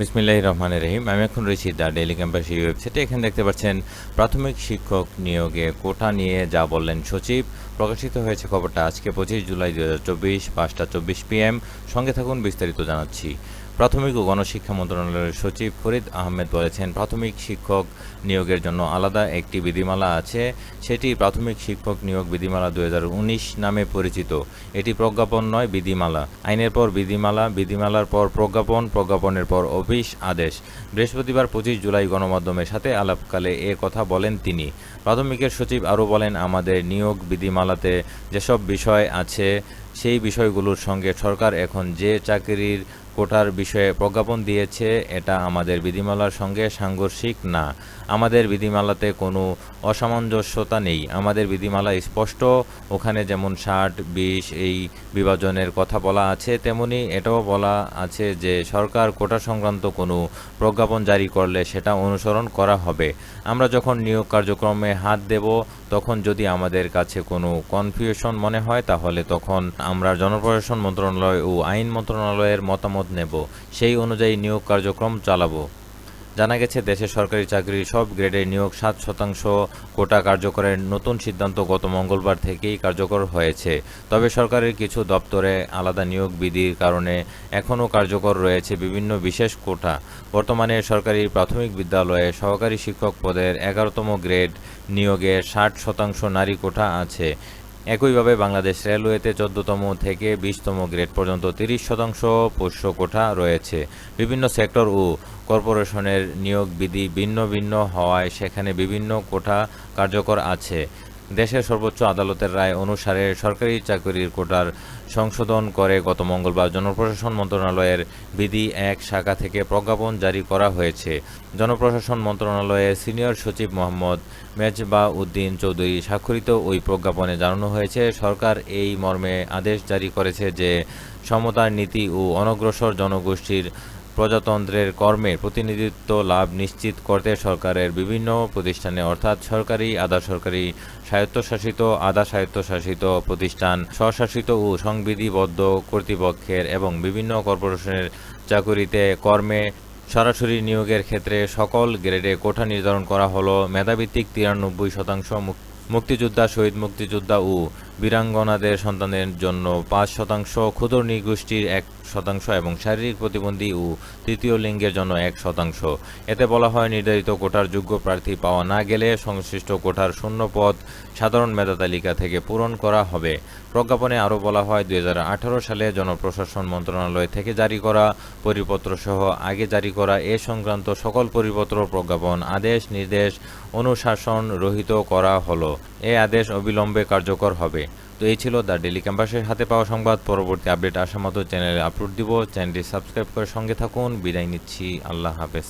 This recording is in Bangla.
বিসমিল্লাহ রহমান রহিম। আমি এখন রয়েছি দ্য ডেলি ক্যাম্পাস এই ওয়েবসাইটে। এখানে দেখতে পাচ্ছেন প্রাথমিক শিক্ষক নিয়োগে কোটা নিয়ে যা বললেন সচিব। প্রকাশিত হয়েছে খবরটা আজকে পঁচিশ জুলাই দু হাজার চব্বিশ পাঁচটা চব্বিশ পিএম সঙ্গে থাকুন, বিস্তারিত জানাচ্ছি। প্রাথমিক ও গণশিক্ষা মন্ত্রণালয়ের সচিব ফরিদ আহমেদ বলেছেন, প্রাথমিক শিক্ষক নিয়োগের জন্য আলাদা একটি বিধিমালা আছে। সেটি প্রাথমিক শিক্ষক নিয়োগ বিধিমালা দু হাজার উনিশ নামে পরিচিত। এটি প্রজ্ঞাপন নয়, বিধিমালা। আইনের পর বিধিমালা, বিধিমালার পর প্রজ্ঞাপন, প্রজ্ঞাপনের পর অফিস, আদেশ। বৃহস্পতিবার পঁচিশ জুলাই গণমাধ্যমের সাথে আলাপকালে এ কথা বলেন তিনি। প্রাথমিকের সচিব আরও বলেন, আমাদের নিয়োগ বিধিমালাতে যেসব বিষয় আছে সেই বিষয়গুলোর সঙ্গে সরকার এখন যে চাকরির কোটার বিষয়ে প্রজ্ঞাপন দিয়েছে, এটা আমাদের বিধিমালার সঙ্গে সাংঘর্ষিক না। আমাদের বিধিমালাতে কোনো অসামঞ্জস্যতা নেই। আমাদের বিধিমালা স্পষ্ট। ওখানে যেমন ষাট, বিশ এই বিভাজনের কথা বলা আছে, তেমনি এটাও বলা আছে যে সরকার কোটা সংক্রান্ত কোনো প্রজ্ঞাপন জারি করলে সেটা অনুসরণ করা হবে। আমরা যখন নিয়োগ কার্যক্রমে হাত দেব তখন যদি আমাদের কাছে কোনো কনফিউশন মনে হয়, তাহলে তখন আমরা জনপ্রশাসন মন্ত্রণালয় ও আইন মন্ত্রণালয়ের মতামত নেব। সেই অনুযায়ী নিয়োগ কার্যক্রম চালাবো। জানা গেছে দেশের সরকারি চাকরির সব গ্রেডে নিয়োগ সাত শতাংশ কোটা কার্যকরের নতুন সিদ্ধান্ত গত মঙ্গলবার থেকেই কার্যকর হয়েছে। তবে সরকারের কিছু দপ্তরে আলাদা নিয়োগ বিধির কারণে এখনও কার্যকর রয়েছে বিভিন্ন বিশেষ কোটা। বর্তমানে সরকারি প্রাথমিক বিদ্যালয়ে সহকারী শিক্ষক পদের এগারোতম গ্রেড নিয়োগে ষাট শতাংশ নারী কোটা আছে। একইভাবে বাংলাদেশ রেলওয়েতে চোদ্দতম থেকে বিশতম গ্রেড পর্যন্ত তিরিশ শতাংশ পোষ্য কোঠা রয়েছে। বিভিন্ন সেক্টর ও কর্পোরেশনের নিয়োগ বিধি ভিন্ন ভিন্ন হওয়ায় সেখানে বিভিন্ন কোঠা কার্যকর আছে। দেশের সর্বোচ্চ আদালতের রায় অনুসারে সরকারি চাকরির কোটার সংশোধন করে গত মঙ্গলবার জনপ্রশাসন মন্ত্রণালয়ের বিধি এক শাখা থেকে প্রজ্ঞাপন জারি করা হয়েছে। জনপ্রশাসন মন্ত্রণালয়ের সিনিয়র সচিব মোহাম্মদ মেজবা উদ্দিন চৌধুরী স্বাক্ষরিত ওই প্রজ্ঞাপনে জানানো হয়েছে, সরকার এই মর্মে আদেশ জারি করেছে যে সমতার নীতি ও অনগ্রসর জনগোষ্ঠীর প্রজাতন্ত্রের কর্মে প্রতিনিধিত্ব লাভ নিশ্চিত করতে সরকারের বিভিন্ন প্রতিষ্ঠানে, অর্থাৎ সরকারি, আধা সরকারি, স্বায়ত্তশাসিত, আধা স্বায়ত্তশাসিত প্রতিষ্ঠান, স্বশাসিত ও সংবিধিবদ্ধ কর্তৃপক্ষের এবং বিভিন্ন কর্পোরেশনের চাকুরিতে কর্মে সরাসরি নিয়োগের ক্ষেত্রে সকল গ্রেডে কোঠা নির্ধারণ করা হলো। মেধাভিত্তিক তিরানব্বই শতাংশ মুক্তিযোদ্ধা, শহীদ মুক্তিযোদ্ধা ও বীরাঙ্গনাদের সন্তানের জন্য পাঁচ শতাংশ, ক্ষুদ্র নৃগোষ্ঠীর এক শতাংশ এবং শারীরিক প্রতিবন্ধী ও তৃতীয় লিঙ্গের জন্য এক শতাংশ। এতে বলা হয়, নির্ধারিত কোটার যোগ্য প্রার্থী পাওয়া না গেলে সংশ্লিষ্ট কোটার শূন্য পদ সাধারণ মেধা তালিকা থেকে পূরণ করা হবে। প্রজ্ঞাপনে আরও বলা হয় দু হাজার আঠারো সালে জনপ্রশাসন মন্ত্রণালয় থেকে জারি করা পরিপত্র সহ আগে জারি করা এ সংক্রান্ত সকল পরিপত্র প্রজ্ঞাপন, আদেশ, নির্দেশ অনুশাসন রহিত করা হলো। এ আদেশ অবিলম্বে কার্যকর হবে। তো এই ছিল দ্য ডেলি ক্যাম্পাসের হাতে পাওয়া সংবাদ। পরবর্তী আপডেট আসা মতো চ্যানেলে আপলোড দিব। চ্যানেলটি সাবস্ক্রাইব করে সঙ্গে থাকুন। বিদায় নিচ্ছি। আল্লাহ হাফেজ।